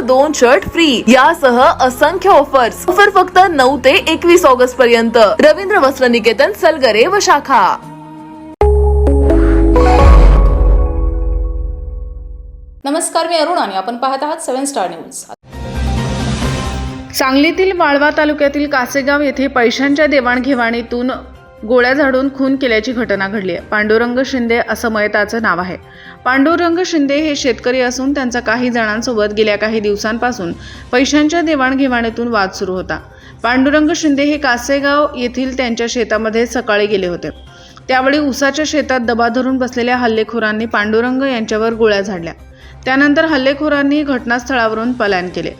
दोन shirt free यासह असंख्य ऑफर्स ऑफर फक्त नऊ ते एकवीस ऑगस्ट पर्यंत. रवींद्र वस्त्र निकेतन सलगरे व शाखा. नमस्कार मी अरुण आणि आपण पाहत आहात सेव्हन स्टार न्यूज. सांगलीतील वाळवा तालुक्यातील कासेगाव येथे पैशांच्या देवाणघेवाणीतून गोळ्या झाडून खून केल्याची घटना घडली आहे. पांडुरंग शिंदे असं मयताचं नाव आहे. पांडुरंग शिंदे हे शेतकरी असून त्यांचा काही जणांसोबत गेल्या काही दिवसांपासून पैशांच्या देवाणघेवाणीतून वाद सुरू होता. पांडुरंग शिंदे हे कासेगाव येथील त्यांच्या शेतामध्ये सकाळी गेले होते. त्यावेळी उसाच्या शेतात दबा धरून बसलेल्या हल्लेखोरांनी पांडुरंग यांच्यावर गोळ्या झाडल्या. त्यानंतर हल्लेखोरांनी घटनास्थळावरून पलायन केले.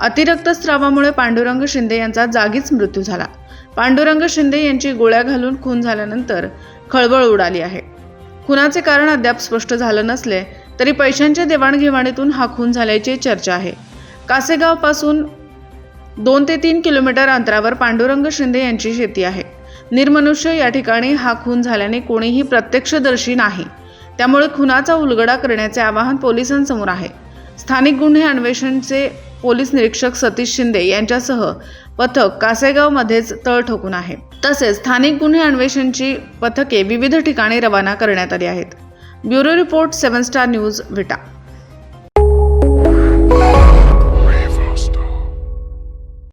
अतिरक्त स्रावामुळे पांडुरंग शिंदे यांचा जागीच मृत्यू झाला. पांडुरंग शिंदे यांची गोळ्या घालून खून झाल्यानंतर खळबळ उडाली आहे. खुनाचे कारण अद्याप स्पष्ट झालं नसले तरी पैशांच्या देवाणघेवाणीतून हा खून झाल्याची चर्चा आहे. कासेगावपासून दोन ते तीन किलोमीटर अंतरावर पांडुरंग शिंदे यांची शेती आहे. निर्मनुष्य या ठिकाणी हा खून झाल्याने कोणीही प्रत्यक्षदर्शी नाही. त्यामुळे खुनाचा उलगडा करण्याचे आवाहन पोलिसांसमोर आहे. स्थानिक गुन्हे अन्वेषणचे पोलीस निरीक्षक सतीश शिंदे यांच्यासह पथक कासेगावमध्येच तळ ठोकून आहे. तसेच स्थानिक गुन्हे अन्वेषणची पथके विविध ठिकाणी रवाना करण्यात आली आहेत. Bureau report seven star news Vita